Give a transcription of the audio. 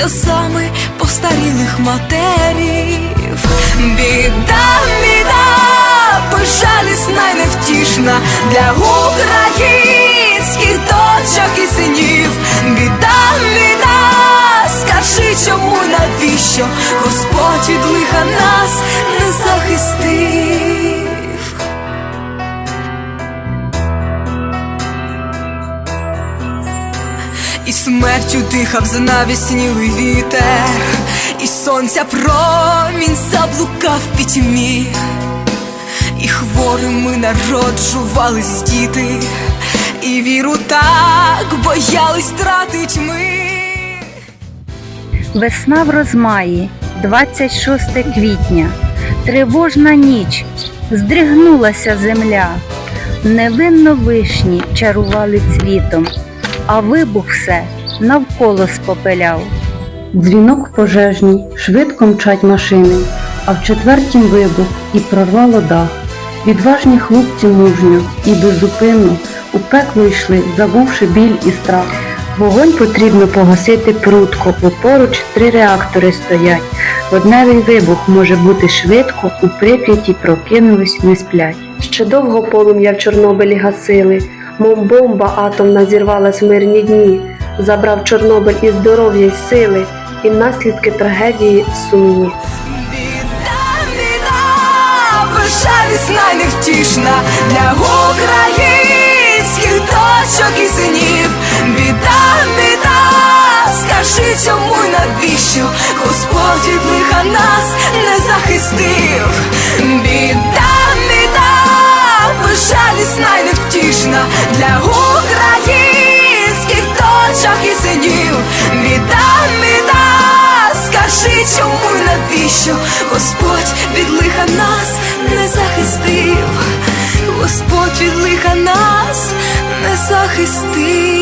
сльозами постарілих матерів. Біда, біда, безжалісна й невтішна для українських дочок і синів. Біда, біда, скажи, чому навіщо Господь від лиха нас не захистив. І смертю дихав знавіснілий вітер, і сонця промінь заблукав в пітьмі, і хворими народжувались діти, і віру так боялись тратить ми. Весна в розмаї, 26 квітня, тривожна ніч, здригнулася земля, невинно вишні чарували цвітом, а вибух все навколо спопеляв. Дзвінок пожежній, швидко мчать машини, а в четвертім вибух і прорвало дах. Відважні хлопці мужньо і беззупинно у пекло йшли, забувши біль і страх. Вогонь потрібно погасити прутко, бо поруч три реактори стоять. Водневий вибух може бути швидко, у прип'яті прокинулись, не сплять. Ще довго полум'я в Чорнобилі гасили, мов бомба атомна зірвалась в мирні дні, забрав Чорнобиль і здоров'я й сили, і наслідки трагедії сумні. Біда, біда, й невтішна для українських дочок і синів. Біда, біда, скажи, чому й навіщо Господь від лиха нас не захистив. Біда, навіщо Господь від лиха нас не захистив, Господь від лиха нас не захистив.